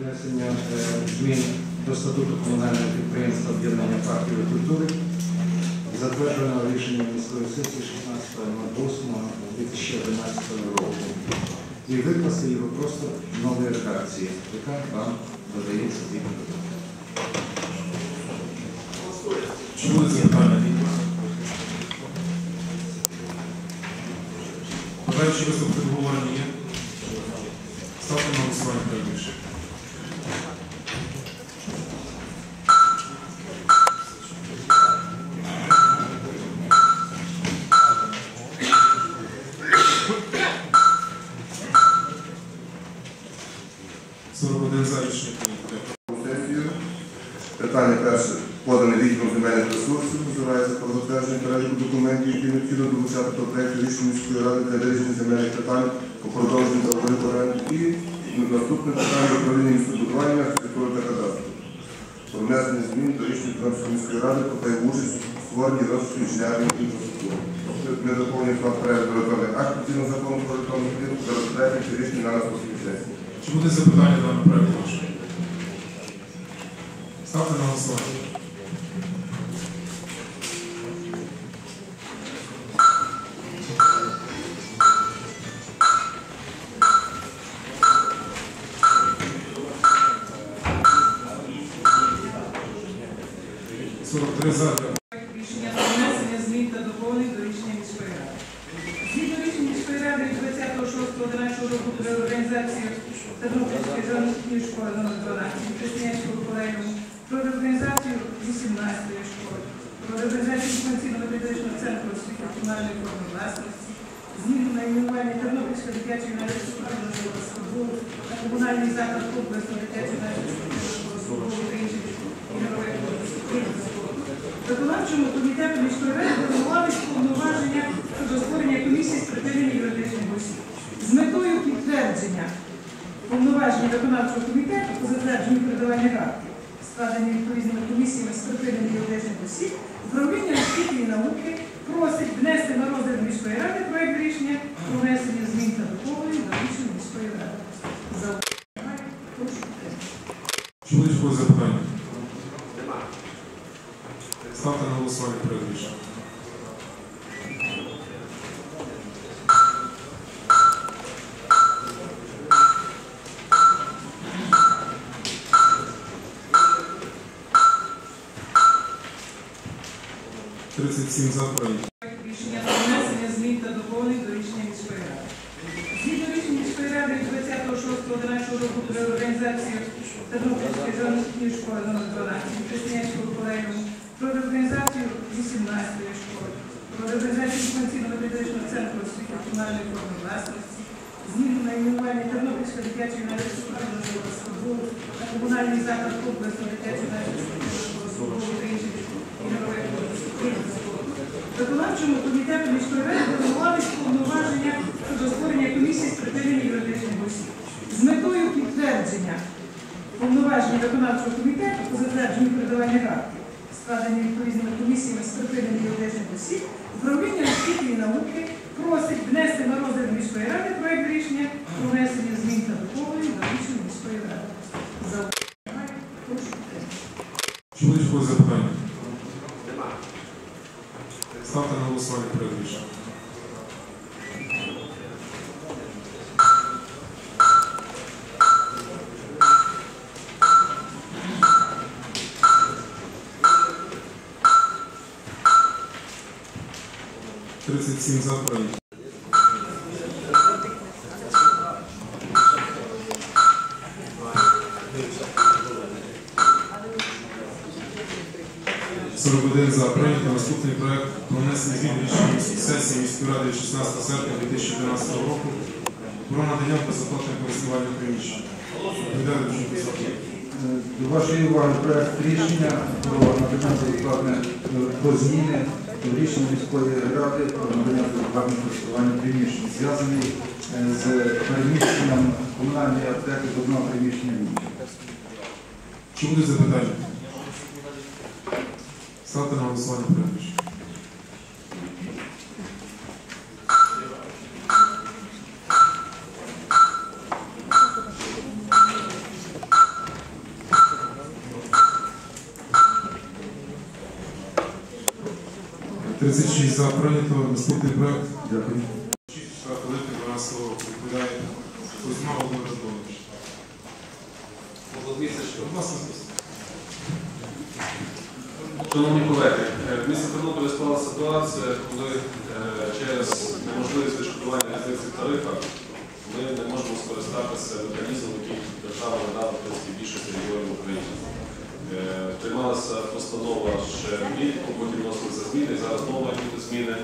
Внесення е, змін до статуту комунального підприємства об'єднання партії культури затвердженого рішенням міської сесії 16.08.2011 року і викласти його просто в новій редакції, яка вам додається згідно. Чому це пане Віктор? Бажаючи виступити обговорення є. Ставте на голосування більше. 41 за рішення. Питання перше. Подане відділом земельних ресурсів, називається про затвердження переліку документів, які необхідно долучати до проєкту рішення міської ради для вирішення земельних питань по продовженню та оренду і наступне питання управління містобудування архітектури та кадастру. Про внесення змін до рішення Транспортної міської ради про та участь у створенні розвитку інженерної інфраструктури. Ми заповнюємо перегляд електронних актів згідно закону про електронну клініку та розглядаємо рішення на наступній сесії. Чи буде запитання даного проекту рішення? Ставте на голосування. Сорок три за. Рішення про внесення змін та доповнень до рішення міської ради. Згідно рішення міської ради від 26.11 року про організацію Тернопільської жовтньої школи номер 12 Християнського колегіуму, про реорганізацію 18-ї школи, про реорганізацію інформаційно-методичного центру освіти комунальної форми власності, зміну найменування Тернопільської дитячої юнацької школи на комунальний заклад обласної дитячої юнацької школи баскетболу та інших ігрових. Виконавчому комітету міської ради повноважень виконавчого комітету по затвердженню передавання актів, складені відповідними комісіями припинення юридичних осіб, управління освіти і науки просить внести на розгляд міської ради проект рішення про внесення змін та доповнень до рішення міської ради. За якось запитання? Ставте на голосування проект рішення. Тридцять сім за прийнято. Рішення про внесення змін та доповнень до рішення міської ради. Згідно рішення міської ради від 26.11 року про організацію Тернопільської жовтньої школи номер 12 Християнського колегіуму, про реорганізацію 18-ї школи, про реорганізацію інформаційно-методичного центру освіти комунальної форми власності, зміну найменування Тернопільської дитячої юнацької школи на комунальний заклад обласної дитячої юнацької школи баскетболу та інших ігрових видів спорту. Виконавчому комітету міської ради формувались повноваження щодо створення комісії з припинення юридичних осіб. З метою підтвердження повноважень виконавчого комітету по затвердженню передавання актів, складені відповідними комісіями з припинення юридичних осіб, управління освіти і науки просить внести на розгляд міської ради проект рішення про внесення змін та доповнень до рішення міської ради. За resolução ali prevista. Trezentos e cinco anos 41 за прийнято наступний проект про внесення відрішення сесії міської ради 16 серпня 2012 року про надання безоплатне користування приміщення. Е, до вашої уваги проект рішення про надання безоплатне про зміни рішення міської ради про надання безоплатне користування приміщень, зв'язаний е, з переміщенням комунальної аптеки до одного приміщення в інше. Чи буде запитання? Ставте на голосування прізвище. Тридцять шість за прийнято наступний проект. Дякую. Кузьма Володимир Анатолійович. Володимир Анатолійович. Шановні колеги, е, в місті Тернополі склала ситуація, коли е, через неможливість відшкодування різниці в тарифах ми не можемо скористатися механізмом, який держава надала в більшості регіонів України. Е, Приймалася постанова ще влітку, потім вносилися зміни, і зараз нова буде зміни,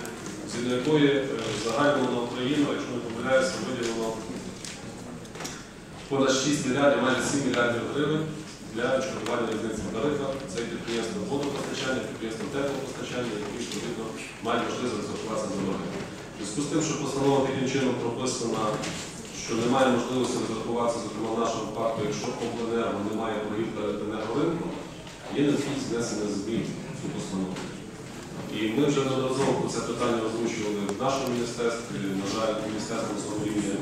згідно якої загально на Україну, якщо не помиляюся, виділено понад 6 мільярдів, майже 7 мільярдів гривень для відшкодування різниці в тарифах. Це підприємство водопостачання, підприємство теплопостачання, які відповідно мають можливість розрахуватися за дороги. Зв'язку з тим, що постанова таким чином прописана, що немає можливості розрахуватися, зокрема в нашому випадку, якщо обленерго немає боргів перед енергоринком, є необхідність внесення змін в цю постанову. І ми вже неодноразово про це питання озвучували в нашому міністерстві. На жаль, міністерство рівні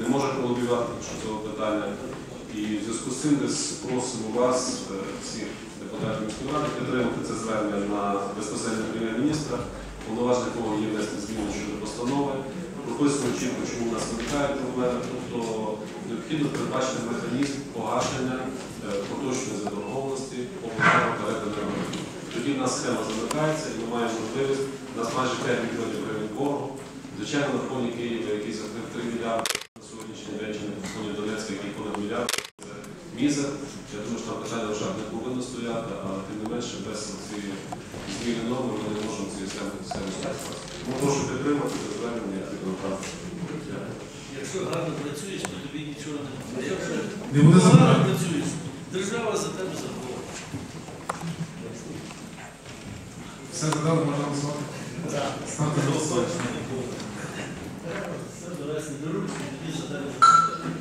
не може пролобівати щодо цього питання. І в зв'язку з цим десь просимо вас, е, всіх депутатів міської ради, підтримати це звернення на безпосередньо прем'єр-міністра, повноваження якого є внести зміни щодо постанови. Прописано чітко, чому у нас виникають проблеми, тобто необхідно передбачити механізм погашення е, поточної заборгованості обов'язково перед енергоринком. Тоді в нас схема замикається і ми маємо можливість, у нас майже 5 мільйонів гривень боргу. Звичайно, на фоні Києва актив 3 мільярди мізер. Я думаю, що там питання вже не повинно стояти, але тим не менше без цієї зміни норми ми не можемо цю систему стати. Тому прошу підтримати це звернення і. Якщо гарно працюєш, то тобі нічого не буде. Якщо гарно працюєш, держава за тебе забуває. Все задали, можна голосувати? Так. Ставте голосування. Все дорасне доручення, тобі за тебе забуває.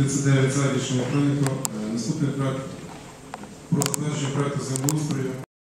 39 за рішення прийнято. Наступний проект про затвердження проекту землеустрою